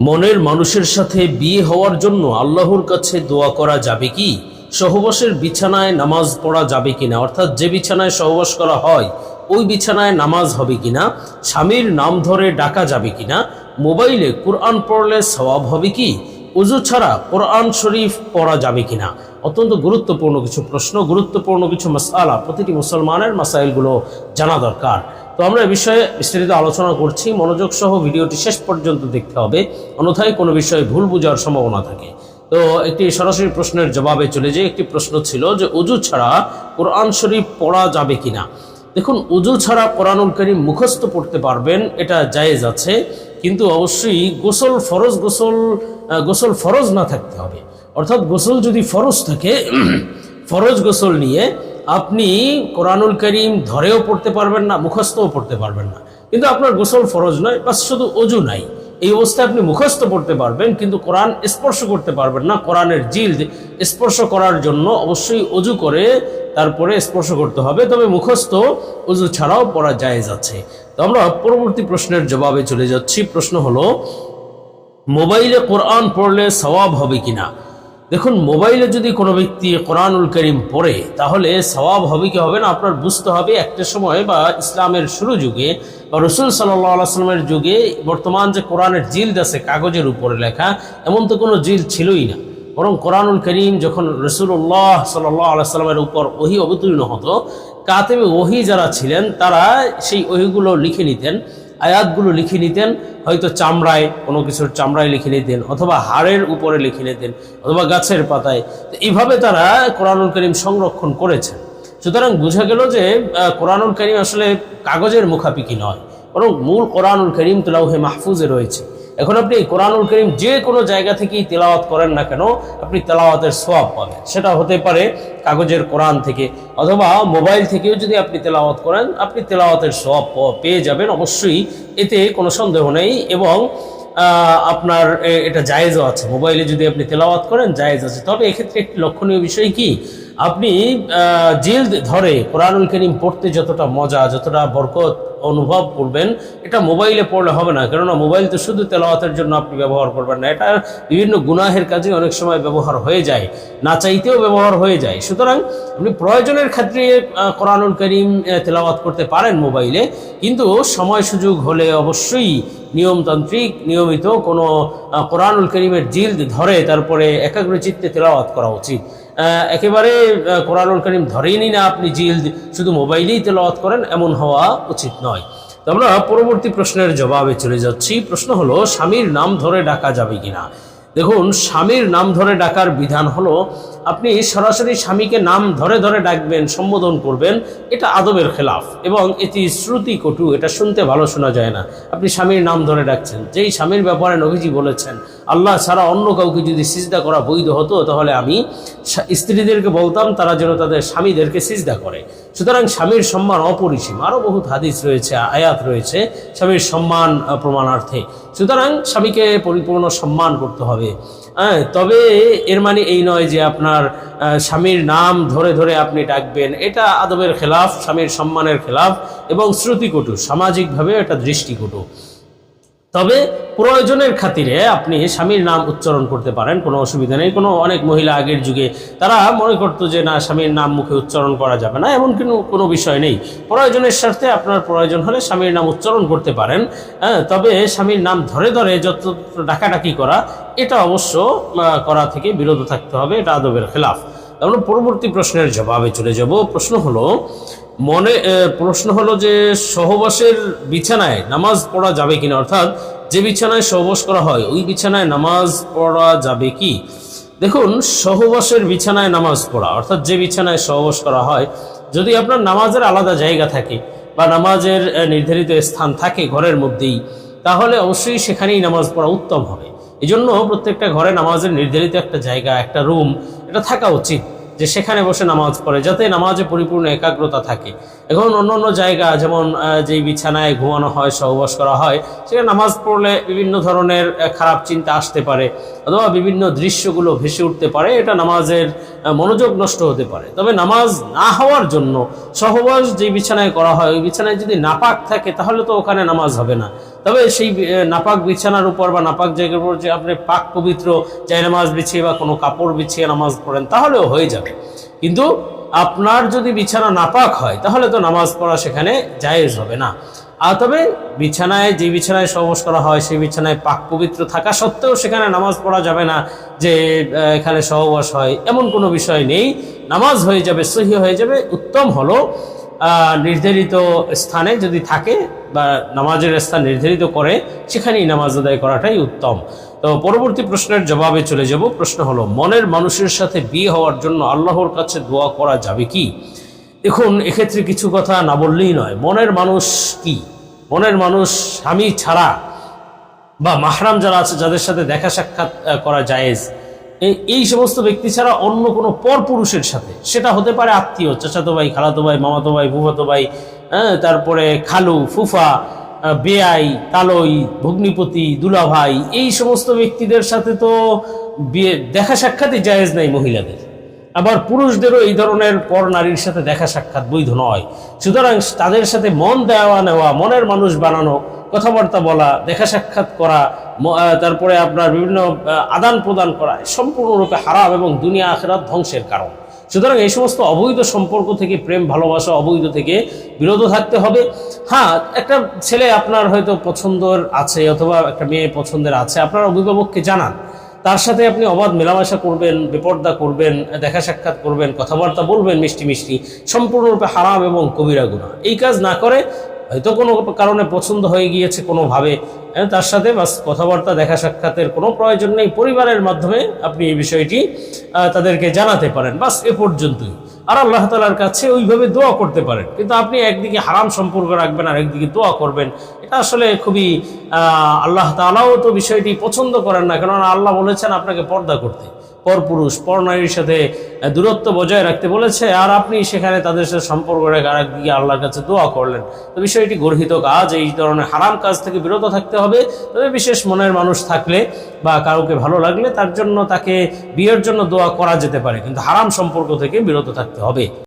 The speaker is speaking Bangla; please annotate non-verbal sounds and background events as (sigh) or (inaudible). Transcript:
মনের মানুষের সাথে বিয়ে হওয়ার জন্য আল্লাহর কাছে দোয়া করা যাবে কি? সহবাসের বিছানায় নামাজ পড়া যাবে কিনা অর্থাৎ যে বিছানায় সহবাস করা হয়, ওই বিছানায় নামাজ হবে কিনা স্বামীর নাম ধরে ডাকা যাবে কিনা মোবাইলে কোরআন পড়লে সওয়াব হবে কি? উজু ছাড়া কোরআন শরীফ পড়া যাবে কিনা? অত্যন্ত গুরুত্বপূর্ণ কিছু প্রশ্ন, গুরুত্বপূর্ণ কিছু মাসালা, প্রতিটি মুসলমানের মাসাইলগুলো জানা দরকার। তো আমরা এ বিষয়ে বিস্তারিত আলোচনা করছি। মনোযোগ সহ ভিডিওটি শেষ পর্যন্ত দেখতে হবে। অন্যথায় কোনো বিষয়ে ভুল বোঝার সম্ভাবনা থাকে। তো একটি সরাসরি প্রশ্নের জবাবে চলে যে একটি প্রশ্ন ছিল যে উজু ছাড়া কোরআন শরীফ পড়া যাবে কিনা? দেখুন উজু ছাড়া কোরআনুল করিম মুখস্থ পড়তে পারবেন, এটা জায়েজ আছে। কিন্তু অবশ্যই গোসল ফরজ, গোসল গোসল ফরজ না থাকতে হবে। অর্থাৎ গোসল যদি ফরজ থাকে, (clears throat) ফরজ গোসল নিয়ে আপনি কোরআনুল করিম ধরেও পড়তে পারবেন না, মুখস্থও পড়তে পারবেন না। কিন্তু আপনার গোসল ফরজ নয় বা শুধু অজু নাই। এই অবস্থায় আপনি মুখস্থ পড়তে পারবেন, কিন্তু কোরআন স্পর্শ করতে পারবেন না। কোরআনের জিল স্পর্শ করার জন্য অবশ্যই অজু করে তারপরে স্পর্শ করতে হবে। তবে মুখস্থ অজু ছাড়াও পড়া জায়েজ আছে। তো আমরা পরবর্তী প্রশ্নের জবাবে চলে যাচ্ছি। প্রশ্ন হলো, মোবাইলে কোরআন পড়লে সওয়াব হবে কিনা? দেখুন, মোবাইলে যদি কোনো ব্যক্তি কোরআনুল করিম পড়ে, তাহলে সওয়াব হবে কি হবে না? আপনার বুঝতে হবে একটা সময় বা ইসলামের শুরু যুগে বা রসুল সাল্লামের যুগে বর্তমান যে কোরআনের জিল্দ আছে কাগজের উপরে লেখা, এমন তো কোনো জিল ছিলই না। বরং কোরআনুল করিম যখন রসুল্লাহ সাল্লাহ আলাইস্লামের উপর ওহি অবতীর্ণ হতো, কাতেবে ওহি যারা ছিলেন, তারা সেই ওহিগুলো লিখে নিতেন। আয়াতগুলো লিখে নিতেন, হয়তো চামড়ায়, কোনো কিছুর চামড়ায় লিখে নিতেন, অথবা হাড়ের উপরে লিখে নিতেন, অথবা গাছের পাতায়। তো এইভাবে তারা কোরআনুল করিম সংরক্ষণ করেছেন। সুতরাং বোঝা গেল যে কোরআনুল করিম আসলে কাগজের মুখাপিকি নয়, বরং মূল কোরআনুল করিম তো লাউহে মাহফুজে রয়েছে। এখন আপনি কোরআনুল করিম যে কোনো জায়গা থেকেই তেলাওয়াত করেন না কেন, আপনি তেলাওয়াতের সোয়াব পাবেন। সেটা হতে পারে কাগজের কোরআন থেকে, অথবা মোবাইল থেকেও যদি আপনি তেলাওয়াত করেন, আপনি তেলাওয়াতের সোয়াব পেয়ে যাবেন। অবশ্যই এতে কোনো সন্দেহ নেই এবং আপনার এটা জায়েজও আছে। মোবাইলে যদি আপনি তেলাওয়াত করেন, জায়েজ আছে। তবে এক্ষেত্রে একটি লক্ষণীয় বিষয় কি? আপনি জিলদ ধরে কোরআনুল করিম পড়তে যতটা মজা, যতটা বরকত অনুভব করবেন, এটা মোবাইলে পড়লে হবে না। কেননা মোবাইল তো শুধু তেলাওয়াতের জন্য আপনি ব্যবহার করবেন না, এটা বিভিন্ন গুনাহের কাজে অনেক সময় ব্যবহার হয়ে যায়, না চাইতেও ব্যবহার হয়ে যায়। সুতরাং আপনি প্রয়োজনের ক্ষেত্রে কোরআনুল করিম তেলাওয়াত করতে পারেন মোবাইলে, কিন্তু সময় সুযোগ হলে অবশ্যই নিয়মতান্ত্রিক, নিয়মিত কোনো কোরআনুল করিমের জিল্দ ধরে তারপরে একাগ্র চিত্তে তেলাওয়াত করা উচিত। একেবারে কোরআনুল করিম ধরেইনি না আপনি জিল, শুধু মোবাইলেই তেলাওয়াত করেন, এমন হওয়া উচিত নয়। তো আমরা পরবর্তী প্রশ্নের জবাবে চলে যাচ্ছি। প্রশ্ন হলো, স্বামীর নাম ধরে ডাকা যাবে কিনা? দেখুন, স্বামীর নাম ধরে ডাকার বিধান হলো আপনি সরাসরি স্বামীকে নাম ধরে ধরে ডাকবেন, সম্বোধন করবেন, এটা আদবের খেলাফ এবং এটি শ্রুতি কটু, এটা শুনতে ভালো শোনা যায় না। আপনি স্বামীর নাম ধরে ডাকছেন, যেই স্বামীর ব্যাপারে নবীজি বলেছেন, আল্লাহ ছাড়া অন্য কাউকে যদি সিজদা করা বৈধ হতো, তাহলে আমি স্ত্রীদেরকে বলতাম, তারা যেন তাদের স্বামীদেরকে সিজদা করে। সুতরাং স্বামীর সম্মান অপরিসীম। আরও বহুত হাদিস রয়েছে, আয়াত রয়েছে, স্বামীর সম্মান প্রমাণার্থে। সুতরাং স্বামীকে পরিপূর্ণ সম্মান করতে হবে। হ্যাঁ তবে এর মানে এই নয় যে আপনার আহ, স্বামীর নাম ধরে ধরে আপনি ডাকবেন এটা আদবের খেলাফ স্বামীর সম্মানের খেলাফ এবং শ্রুতিকটু সামাজিকভাবে এটা দৃষ্টিকটু। তবে প্রয়োজনের খাতিরে আপনি স্বামীর নাম উচ্চারণ করতে পারেন, কোনো অসুবিধা নেই। কোনো অনেক মহিলা আগের যুগে তারা মনে করতো যে, না, স্বামীর নাম মুখে উচ্চারণ করা যাবে না। এমন কোনো কোনো বিষয় নেই। প্রয়োজনের স্বার্থে আপনার প্রয়োজন হলে স্বামীর নাম উচ্চারণ করতে পারেন। হ্যাঁ তবে স্বামীর নাম ধরে ধরে যত ডাকাডাকি করা, এটা অবশ্য করা থেকে বিরত থাকতে হবে। এটা আদবের খেলাফ। আমরা পরবর্তী প্রশ্নের জবাবে চলে যাব। প্রশ্ন হলো, মনে প্রশ্ন হলো যে সহবাসের বিছানায় নামাজ পড়া যাবে কিনা? অর্থাৎ যে বিছানায় সহবাস করা হয়, ওই বিছানায় নামাজ পড়া যাবে কি? দেখুন, সহবাসের বিছানায় নামাজ পড়া, অর্থাৎ যে বিছানায় সহবাস করা হয়, যদি আপনার নামাজের আলাদা জায়গা থাকে বা নামাজের নির্ধারিত স্থান থাকে ঘরের মধ্যেই, তাহলে অবশ্যই সেখানেই নামাজ পড়া উত্তম হবে। এই জন্য প্রত্যেকটা ঘরে নামাজের নির্ধারিত একটা জায়গা, একটা রুম এটা থাকা উচিত যে সেখানে বসে নামাজ পড়ে, যাতে নামাজে পরিপূর্ণ একাগ্রতা থাকে। এখন অন্য অন্য জায়গা যেমন যেই বিছানায় ঘুমানো হয়, সহবাস করা হয়, সেখানে নামাজ পড়লে বিভিন্ন ধরনের খারাপ চিন্তা আসতে পারে অথবা বিভিন্ন দৃশ্যগুলো ভেসে উঠতে পারে, এটা নামাজের মনোযোগ নষ্ট হতে পারে। তবে নামাজ না হওয়ার জন্য সহবাস যে বিছানায় করা হয়, ওই বিছানায় যদি নাপাক থাকে, তাহলে তো ওখানে নামাজ হবে না। তবে সেই নাপাক বিছানার উপর বা নাপাক জায়গার উপর যে আপনি পাক পবিত্র জায় নামাজ বিছিয়ে বা কোনো কাপড় বিছিয়ে নামাজ পড়েন, তাহলেও হয়ে যাবে। কিন্তু আপনার যদি বিছানা নাপাক হয়, তাহলে তো নামাজ পড়া সেখানে জায়েজ হবে না। আর তবে বিছানায়, যে বিছানায় সহবাস করা হয়, সেই বিছানায় পাক পবিত্র থাকা সত্ত্বেও সেখানে নামাজ পড়া যাবে না, যে এখানে সহবাস হয়, এমন কোনো বিষয় নেই। নামাজ হয়ে যাবে, সহি হয়ে যাবে। উত্তম হলো নির্ধারিত স্থানে যদি থাকে বা নামাজের স্থান নির্ধারিত করে, সেখানেই নামাজ আদায় করাটাই উত্তম। তো পরবর্তী প্রশ্নের জবাবে চলে যাব। প্রশ্ন হলো, মনের মানুষের সাথে বিয়ে হওয়ার জন্য আল্লাহর কাছে দোয়া করা যাবে কি? দেখুন, এক্ষেত্রে কিছু কথা না বললেই নয়। মনের মানুষ কি? মনের মানুষ স্বামী ছাড়া বা মাহরাম যারা আছে, যাদের সাথে দেখা সাক্ষাৎ করা জায়েজ এই- সমস্ত ব্যক্তি ছাড়া অন্য কোনো পর পুরুষের সাথে। সেটা হতে পারে আত্মীয়, চাচাতো ভাই, খালাতো ভাই, মামাতো ভাই ফুফাতো ভাই হ্যাঁ তারপরে খালু, ফুফা বেআই, তালই, ভগ্নিপতি দুলা ভাই এই সমস্ত ব্যক্তিদের সাথে তো বিয়ে, দেখা সাক্ষাৎই জায়েজ নাই মহিলাদের। আবার পুরুষদেরও এই ধরনের পর নারীর সাথে দেখা সাক্ষাৎ বৈধ নয়। সুতরাং তাদের সাথে মন দেওয়া নেওয়া, মনের মানুষ বানানো কথাবার্তা বলা, দেখা সাক্ষাৎ করা তারপরে আপনার বিভিন্ন আদান প্রদান করা সম্পূর্ণরূপে হারাম এবং দুনিয়া আখেরাত ধ্বংসের কারণ। সুতরাং এই সমস্ত অবৈধ সম্পর্ক থেকে, প্রেম, ভালোবাসা, অবৈধ থেকে বিরত থাকতে হবে। হ্যাঁ একটা ছেলে আপনার হয়তো পছন্দের আছে অথবা একটা মেয়ে পছন্দের আছে, আপনার অভিভাবককে জানান। তার সাথে আপনি অবাধ মেলামেশা করবেন, বেপর্দা করবেন, দেখা সাক্ষাৎ করবেন, কথাবার্তা বলবেন মিষ্টি মিষ্টি, সম্পূর্ণরূপে হারাম এবং কবিরা গুণা এই কাজ না করে হয়তো কোনো কারণে পছন্দ হয়ে গিয়েছে কোনোভাবে হ্যাঁ, তার সাথে বাস কথাবার্তা দেখা সাক্ষাতের কোনো প্রয়োজন নেই। পরিবারের মাধ্যমে আপনি এই বিষয়টি তাদেরকে জানাতে পারেন। বাস এ পর্যন্তই। আর আল্লাহ তালার কাছে ওইভাবে দোয়া করতে পারেন। কিন্তু আপনি একদিকে হারাম সম্পর্ক রাখবেন আর একদিকে দোয়া করবেন। এটা আসলে খুবই আল্লাহ তালাও তো বিষয়টি পছন্দ করেন না। কেননা আল্লাহ বলেছেন আপনাকে পর্দা করতে। পরপুরুষ পর নারীর সাথে দূরত্ব বজায় রাখতে বলেছে, আর আপনি সেখানে তাদের সাথে সম্পর্ক রেখে একদিকে আল্লাহর কাছে দোয়া করলেন। তো বিষয়টি গর্হিত কাজ, এই ধরনের হারাম কাজ থেকে বিরত থাকতে হবে। তবে বিশেষ মনের মানুষ থাকলে বা কাউকে ভালো লাগলে তার জন্য তাকে বিয়ের জন্য দোয়া করা যেতে পারে, কিন্তু হারাম সম্পর্ক থেকে বিরত থাকতে হবে।